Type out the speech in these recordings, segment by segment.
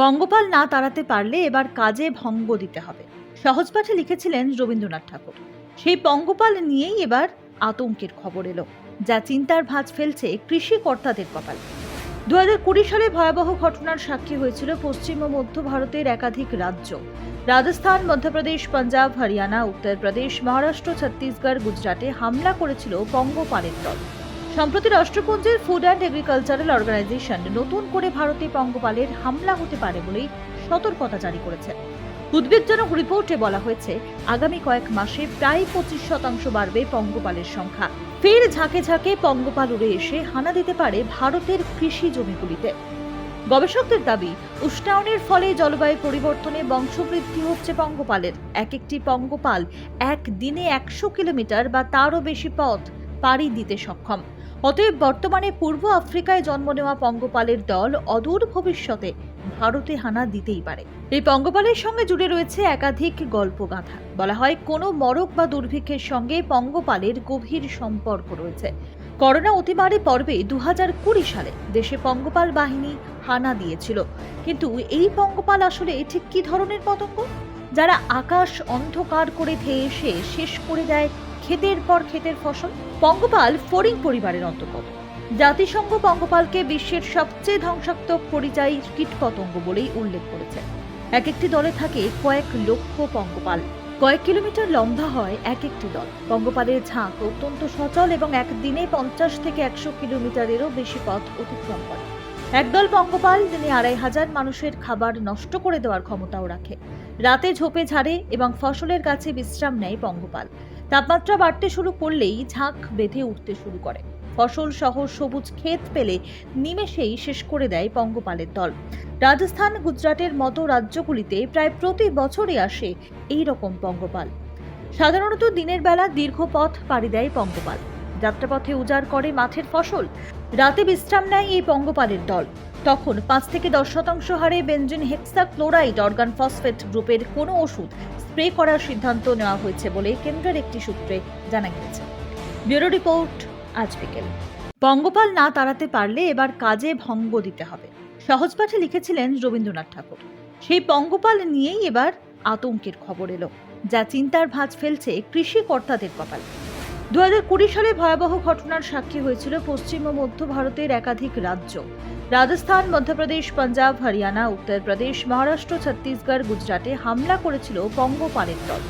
পঙ্গপাল না তাড়াতে পারলে এবার কাজে ভঙ্গ দিতে হবে। সহজ পাঠে লিখেছিলেন রবীন্দ্রনাথ ঠাকুর। সেই পঙ্গপাল নিয়েই এবার আতঙ্কের খবর এলো, যা চিন্তার ভাঁজ ফেলছে কৃষি কর্তাদের কপাল। দু হাজার কুড়ি সালে ভয়াবহ ঘটনার সাক্ষী হয়েছিল পশ্চিম ও মধ্য ভারতের একাধিক রাজ্য। রাজস্থান, মধ্যপ্রদেশ, পাঞ্জাব, হরিয়ানা, উত্তরপ্রদেশ, মহারাষ্ট্র, ছত্তিশগড়, গুজরাটে হামলা করেছিল পঙ্গপালের দল। সম্প্রতি রাষ্ট্রপুঞ্জের ফুড অ্যান্ড এগ্রিকালচারাল অর্গানাইজেশন নতুন করে ভারতে পঙ্গপালের হামলা হতে পারে বলেই সতর্কতা জারি করেছে। উদ্বেগজনক রিপোর্টে বলা হয়েছে, আগামী কয়েক মাসে প্রায় পঁচিশ শতাংশ বাড়বে পঙ্গপালের সংখ্যা। ফের ঝাঁকে ঝাঁকে পঙ্গপাল উড়ে এসে হানা দিতে পারে ভারতের কৃষি জমিগুলিতে। গবেষকদের দাবি, উষ্ণায়নের ফলে জলবায়ু পরিবর্তনে বংশবৃদ্ধি হচ্ছে পঙ্গপালের। এক একটি পঙ্গপাল এক দিনে একশো কিলোমিটার বা তারও বেশি পথ পাড়ি দিতে সক্ষম। অতএব বর্তমানে পূর্ব আফ্রিকায় জন্ম নেওয়া পঙ্গপালের দল অদূর ভবিষ্যতে ভারতে হানা দিতেই পারে। এই পঙ্গপালের সঙ্গে জুড়ে রয়েছে একাধিক গল্পগাথা। বলা হয়, কোনো মরক বা দুর্ভিক্ষের সঙ্গে পঙ্গপালের গভীর সম্পর্ক রয়েছে। করোনা অতিমারি পর্বে দু হাজার কুড়ি সালে দেশে পঙ্গপাল বাহিনী হানা দিয়েছিল। কিন্তু এই পঙ্গপাল আসলে ঠিক কি ধরনের পতঙ্গ? যারা আকাশ অন্ধকার করে ধেয়ে এসে শেষ করে দেয় ক্ষেতের পর ক্ষেতের ফসল, পঙ্গপাল ফড়িং পরিবারের অন্তর্গত। জাতিসংঘ পঙ্গপালকে বিশ্বের সবচেয়ে ধ্বংসাত্মক পরিযায়ী কীটপতঙ্গ বলেই উল্লেখ করেছে। এক একটি দলে থাকে কয়েক লক্ষ পঙ্গপাল। কয়েক কিলোমিটার লম্বা হয় এক একটি দল। পঙ্গপালের ঝাঁক অত্যন্ত সচল এবং একদিনে পঞ্চাশ থেকে একশো কিলোমিটারেরও বেশি পথ অতিক্রম করে। একদল পঙ্গপাল দিনে আড়াই হাজার মানুষের খাবার নষ্ট করে দেওয়ার ক্ষমতাও রাখে। রাতে ঝোপে ঝাড়ে এবং ফসলের কাছে বিশ্রাম নেয় পঙ্গপাল। তাপমাত্রা বাড়তে শুরু করলেই ঝাঁক বেঁধে উঠতে শুরু করে। ফসল সহ সবুজ ক্ষেত পেলে নিমেষেই শেষ করে দেয় পঙ্গপালের দল। রাজস্থান, গুজরাটের মতো রাজ্যগুলিতে প্রায় প্রতি বছরই আসে এই রকম পঙ্গপাল। সাধারণত দিনের বেলা দীর্ঘ পথ পাড়ি দেয় পঙ্গপাল। যাত্রাপথে উজাড় করে মাঠের ফসল। রাতে বিশ্রাম নেয় এই পঙ্গপালের দল। তখন পাঁচ থেকে দশ শতাংশ হারে benzene hexa chloride organ phosphate গ্রুপের কোনো ওষুধ স্প্রে করার সিদ্ধান্ত নেওয়া হয়েছে বলে কেন্দ্রের একটি সূত্রে জানা গিয়েছে। ব্যুরো রিপোর্ট, আজ বিকেল। পঙ্গপাল না তাড়াতে পারলে এবার কাজে ভঙ্গ দিতে হবে। সহজ পাঠে লিখেছিলেন রবীন্দ্রনাথ ঠাকুর। সেই পঙ্গপাল নিয়েই এবার আতঙ্কের খবর এলো, যা চিন্তার ভাঁজ ফেলছে কৃষি কর্তাদের কপাল। দু সালে ভয়াবহ ঘটনার সাক্ষী হয়েছিল পশ্চিম ও মধ্য ভারতের একাধিক রাজ্য। রাজস্থান, মধ্যপ্রদেশ, পাঞ্জাব, হরিয়ানা, উত্তরপ্রদেশ, মহারাষ্ট্র, ছত্তিশগড়, গুজরাটে হামলা করেছিল পঙ্গপালের দল।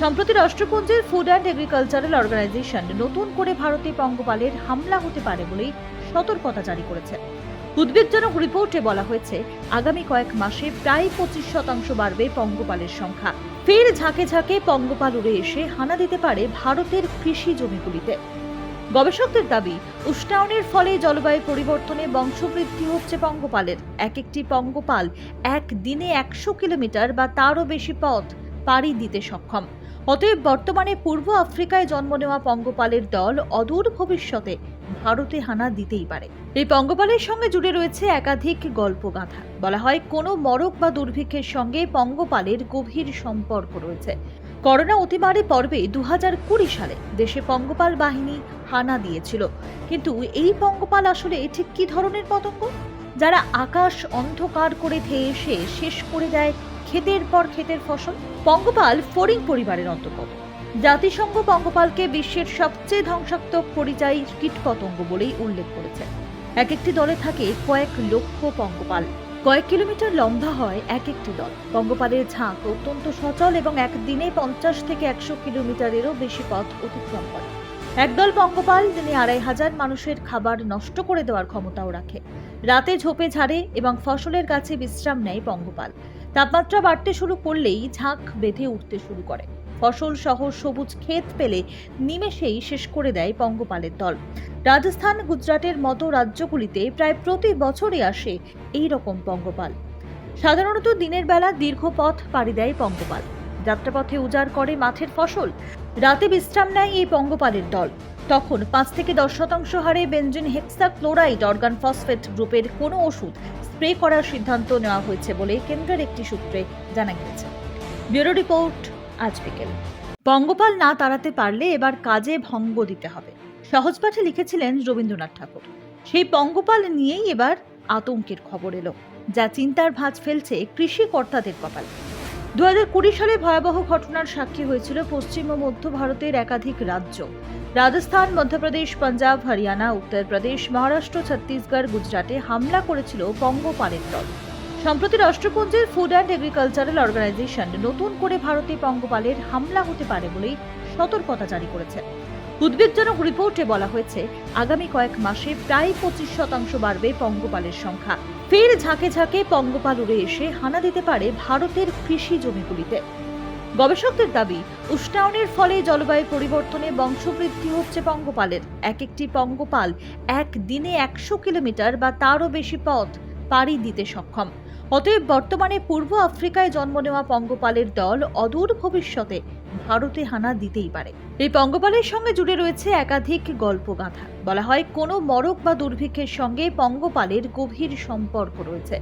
সম্প্রতি রাষ্ট্রপুঞ্জের ফুড অ্যান্ড এগ্রিকালচারাল অর্গানাইজেশন নতুন করে ভারতে পঙ্গপালের হামলা হতে পারে বলেই সতর্কতা জারি করেছে। উদ্বেগজনক রিপোর্টে বলা হয়েছে, আগামী কয়েক মাসে প্রায় পঁচিশ শতাংশ বাড়বে পঙ্গপালের সংখ্যা। ফের ঝাঁকে ঝাঁকে পঙ্গপাল উড়ে এসে হানা দিতে পারে ভারতের কৃষি জমিগুলিতে। গবেষকদের দাবি, উষ্ণায়নের ফলে জলবায়ু পরিবর্তনে বংশবৃদ্ধি হচ্ছে পঙ্গপালের। এক একটি পঙ্গপাল এক দিনে একশো কিলোমিটার বা তারও বেশি পথ পাড়ি দিতে সক্ষম। অতএব বর্তমানে পূর্ব আফ্রিকায় জন্ম নেওয়া পঙ্গপালের দল অদূর ভবিষ্যতে ভারতে হানা দিতেই পারে। এই পঙ্গপালের সঙ্গে জুড়ে রয়েছে একাধিক গল্পগাথা। বলা হয়, কোনো মরক বা দুর্ভিক্ষের সঙ্গে পঙ্গপালের গভীর সম্পর্ক রয়েছে। করোনা অতিমারি পর্বে দু কুড়ি সালে দেশে পঙ্গপাল বাহিনী হানা দিয়েছিল। কিন্তু এই পঙ্গপাল আসলে ঠিক কি ধরনের পতঙ্গ? যারা আকাশ অন্ধকার করে ধেয়ে এসে শেষ করে দেয় ক্ষেতের পর ক্ষেতের ফসল, পঙ্গপাল ফড়িং পরিবারের অন্তর্গত। জাতিসংঘ পঙ্গপালকে বিশ্বের সবচেয়ে ধ্বংসাত্মক পরিযায়ী কীটপতঙ্গ বলেই উল্লেখ করেছে। এক একটি দলে থাকে কয়েক লক্ষ পঙ্গপাল। কয়েক কিলোমিটার লম্বা হয় এক একটি দল। পঙ্গপালের ঝাঁক অত্যন্ত সচল এবং একদিনে পঞ্চাশ থেকে একশো কিলোমিটারেরও বেশি পথ অতিক্রম করে। একদল পঙ্গপাল দিনে আড়াই হাজার মানুষের খাবার নষ্ট করে দেওয়ার ক্ষমতাও রাখে। রাতে ঝোপে ঝাড়ে এবং ফসলের কাছে বিশ্রাম নেয় পঙ্গপাল। তাপমাত্রা বাড়তে শুরু করলেই ঝাঁক বেঁধে উঠতে শুরু করে। ফসল সহ সবুজ ক্ষেত পেলে নিমেষেই শেষ করে দেয় পঙ্গপালের দল। রাজস্থান, গুজরাটের মতো রাজ্যগুলিতে প্রায় প্রতি বছরই আসে এই রকম পঙ্গপাল। সাধারণত দিনের বেলা দীর্ঘ পথ পাড়ি দেয় পঙ্গপাল। যাত্রাপথে উজাড় করে মাঠের ফসল। রাতে বিশ্রাম নেয় এই পঙ্গপালের দল। তখন পাঁচ থেকে দশ শতাংশ হারে benzene hexa chloride organ phosphate গ্রুপের কোনো ওষুধ স্প্রে করার সিদ্ধান্ত নেওয়া হয়েছে বলে কেন্দ্রের একটি সূত্রে জানা গিয়েছে। ব্যুরো রিপোর্ট, আজ বিকেল। পঙ্গপাল না তাড়াতে পারলে এবার কাজে ভঙ্গ দিতে হবে। সহজ পাঠে লিখেছিলেন রবীন্দ্রনাথ ঠাকুর। সেই পঙ্গপাল নিয়েই এবার আতঙ্কের খবর এলো, যা চিন্তার ভাঁজ ফেলছে কৃষি কর্তাদের কপাল দু সালে ভয়াবহ ঘটনার সাক্ষী হয়েছিল পশ্চিম ও মধ্য ভারতের একাধিক রাজ্য। রাজস্থান, মধ্যপ্রদেশ, পাঞ্জাব, হরিয়ানা, উত্তরপ্রদেশ, মহারাষ্ট্র, ছত্তিশগড়, গুজরাটে হামলা করেছিল পঙ্গপালের দল। সম্প্রতি রাষ্ট্রপুঞ্জের ফুড অ্যান্ড এগ্রিকালচারাল অর্গানাইজেশন নতুন করে ভারতে পঙ্গপালের হামলা হতে পারে বলেই সতর্কতা জারি করেছে। উদ্বেগজনক রিপোর্টে বলা হয়েছে, আগামী কয়েক মাসে প্রায় পঁচিশ শতাংশ বাড়বে পঙ্গপালের সংখ্যা। ফের ঝাঁকে ঝাঁকে পঙ্গপাল উড়ে এসে হানা দিতে পারে ভারতের কৃষি জমিগুলিতে। গবেষকদের দাবি, উষ্ণায়নের ফলে জলবায়ু পরিবর্তনে বংশবৃদ্ধি হচ্ছে পঙ্গপালের। এক একটি পঙ্গপাল এক দিনে একশো কিলোমিটার বা তারও বেশি পথ পাড়ি দিতে সক্ষম। অতএব বর্তমানে পূর্ব আফ্রিকায় জন্ম নেওয়া পঙ্গপালের দল অদূর ভবিষ্যতে ভারতে হানা দিতেই পারে। এই পঙ্গপালের সঙ্গে জুড়ে রয়েছে একাধিক গল্পগাথা। বলা হয়, কোনো মরক বা দুর্ভিক্ষের সঙ্গে পঙ্গপালের গভীর সম্পর্ক রয়েছে।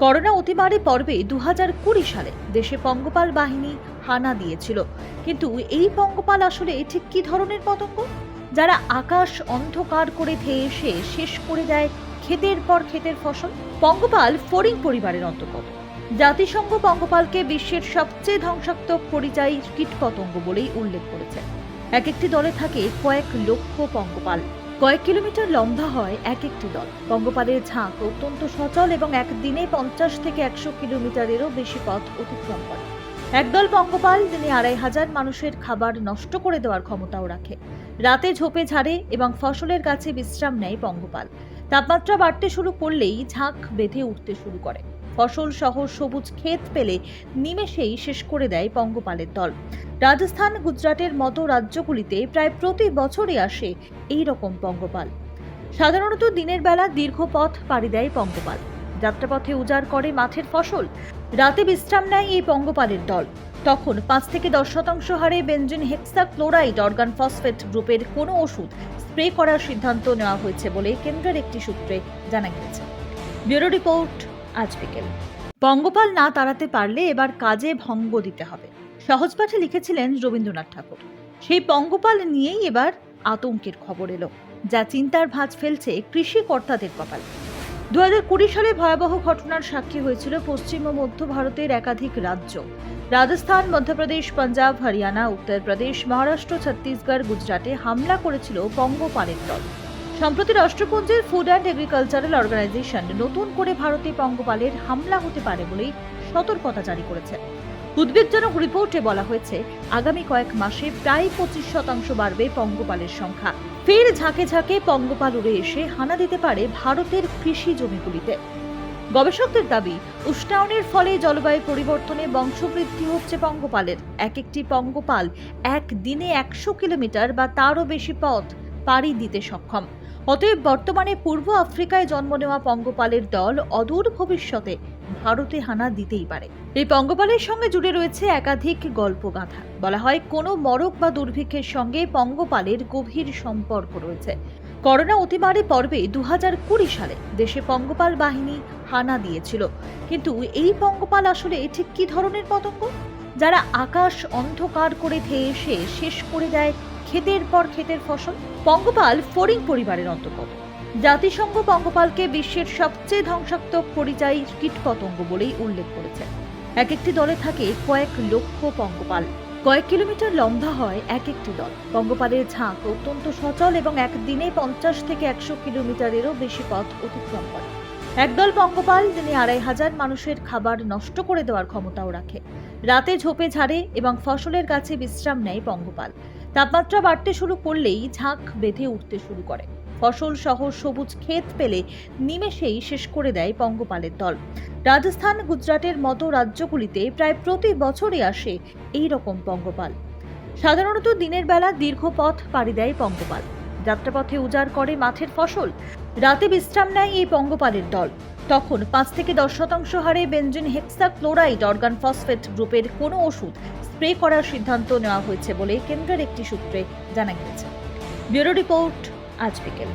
করোনা অতিমারি পর্বে দু হাজার কুড়ি সালে দেশে পঙ্গপাল বাহিনী হানা দিয়েছিল। কিন্তু এই পঙ্গপাল আসলে ঠিক কি ধরনের পতঙ্গ? যারা আকাশ অন্ধকার করে ধেয়ে এসে শেষ করে দেয় ক্ষেতের পর ক্ষেতের ফসল? পঙ্গপাল ফরিং পরিবারের অন্তর্গত। জাতিসংঘ পঙ্গপালকে বিশ্বের সবচেয়ে ধ্বংসাত্মক পরিযায়ী কীটপতঙ্গ বলেই উল্লেখ করেছে। এক একটি দলে থাকে কয়েক লক্ষ পঙ্গপাল। কয়েক কিলোমিটার লম্বা হয় এক একটি দল। পঙ্গপালের ঝাঁক অত্যন্ত সচল এবং একদিনে পঞ্চাশ থেকে একশো কিলোমিটারেরও বেশি পথ অতিক্রম করে। একদল পঙ্গপাল যিনি আড়াই হাজার মানুষের খাবার নষ্ট করে দেওয়ার ক্ষমতাও রাখে। রাতে ঝোপে ঝাড়ে এবং ফসলের কাছে বিশ্রাম নেয় পঙ্গপাল তাপমাত্রা বাড়তে শুরু করলেই ঝাঁক বেঁধে উঠতে শুরু করে। ফসল সহ সবুজ ক্ষেত পেলে নিমেষেই শেষ করে দেয় পঙ্গপালের দল। রাজস্থান, গুজরাটের মতো রাজ্যগুলিতে প্রায় প্রতি বছরই আসে এই রকম পঙ্গপাল। সাধারণত দিনের বেলা দীর্ঘ পথ পাড়ি দেয় পঙ্গপাল। যাত্রাপথে উজাড় করে মাঠের ফসল। রাতে বিশ্রাম নেয় এই পঙ্গপালের দল। তখন পাঁচ থেকে দশ শতাংশ হারে benzene hexa chloride organ phosphate গ্রুপের কোনো ওষুধ স্প্রে করার সিদ্ধান্ত নেওয়া হয়েছে বলে কেন্দ্রের একটি সূত্রে জানা গিয়েছে। ব্যুরো রিপোর্ট আজ বিকেল। পঙ্গপাল না তাড়াতে পারলে এবার কাজে ভঙ্গ দিতে হবে। সহজ পাঠে লিখেছিলেন রবীন্দ্রনাথ ঠাকুর। সেই পঙ্গপাল নিয়েই এবার আতঙ্কের খবর এলো, যা চিন্তার ভাঁজ ফেলছে কৃষি কর্তাদের কপাল। দু হাজার কুড়ি সালে ভয়াবহ ঘটনার সাক্ষী হয়েছিল পশ্চিম ও মধ্য ভারতের একাধিক রাজ্য। রাজস্থান, মধ্যপ্রদেশ, পাঞ্জাব, হরিয়ানা, উত্তরপ্রদেশ, মহারাষ্ট্র, ছত্তিশগড়, গুজরাটে হামলা করেছিল পঙ্গপালের দল। সম্প্রতি রাষ্ট্রপুঞ্জের ফুড অ্যান্ড এগ্রিকালচারাল অর্গানাইজেশন নতুন করে ভারতে পঙ্গপালের হামলা হতে পারে বলেই সতর্কতা জারি করেছে। উদ্বেগজনক রিপোর্টে বলা হয়েছে, আগামী কয়েক মাসে প্রায় পঁচিশ শতাংশ বাড়বে পঙ্গপালের সংখ্যা। ফের ঝাঁকে ঝাঁকে পঙ্গপাল উড়ে এসে হানা দিতে পারে ভারতের কৃষি জমিগুলিতে। গবেষকদের দাবি, উষ্ণায়নের ফলে জলবায়ু পরিবর্তনে বংশবৃদ্ধি হচ্ছে পঙ্গপালের। এক একটি পঙ্গপাল এক দিনে একশো কিলোমিটার বা তারও বেশি পথ পাড়ি দিতে সক্ষম। অতএব বর্তমানে পূর্ব আফ্রিকায় জন্ম নেওয়া পঙ্গপালের দল অদূর ভবিষ্যতে ভারতে হানা দিতেই পারে। এই পঙ্গপালের সঙ্গে জুড়ে রয়েছে একাধিক গল্পগাথা। বলা হয়, কোনো মরক বা দুর্ভিক্ষের সঙ্গে পঙ্গপালের গভীর সম্পর্ক রয়েছে। করোনা অতিমারি পর্বে দু হাজার কুড়ি সালে দেশে পঙ্গপাল বাহিনী হানা দিয়েছিল। কিন্তু এই পঙ্গপাল আসলে ঠিক কি ধরনের পতঙ্গ? যারা আকাশ অন্ধকার করে ধেয়ে এসে শেষ করে দেয় ক্ষেতের পর ক্ষেতের ফসল, পঙ্গপাল ফরিং পরিবারের অন্তর্গত। জাতিসংঘ পঙ্গপালকে বিশ্বের সবচেয়ে ধ্বংসাত্মক পরিযায়ী কীটপতঙ্গ বলেই উল্লেখ করেছে। এক একটি দলে থাকে কয়েক লক্ষ পঙ্গপাল। কয়েক কিলোমিটার লম্বা হয় এক একটি দল। পঙ্গপালের ঝাঁক অত্যন্ত সচল এবং একদিনে পঞ্চাশ থেকে একশো কিলোমিটারেরও বেশি পথ অতিক্রম করে। একদল পঙ্গপাল যিনি আড়াই হাজার মানুষের খাবার নষ্ট করে দেওয়ার ক্ষমতাও রাখে। রাতে ঝোপে ঝাড়ে এবং ফসলের কাছে বিশ্রাম নেয় পঙ্গপাল। তাপমাত্রা বাড়তে শুরু করলেই ঝাঁক বেঁধে উঠতে শুরু করে। ফসল সহ সবুজ ক্ষেত পেলে নিমেষেই শেষ করে দেয় পঙ্গপালের দল। রাজস্থান, গুজরাটের মতো রাজ্যগুলিতে প্রায় প্রতি বছরই আসে এই রকম পঙ্গপাল। সাধারণত দিনের বেলা দীর্ঘ পথ পাড়ি দেয় পঙ্গপাল। যাত্রাপথে উজাড় করে মাঠের ফসল। রাতে বিশ্রাম নেয় এই পঙ্গপালের দল। তখন পাঁচ থেকে দশ শতাংশ হারে benzene hexa chloride organ phosphate গ্রুপের কোনো ওষুধ স্প্রে করার সিদ্ধান্ত নেওয়া হয়েছে বলে কেন্দ্রের একটি সূত্রে জানা গিয়েছে। ব্যুরো রিপোর্ট আজ বিকেল।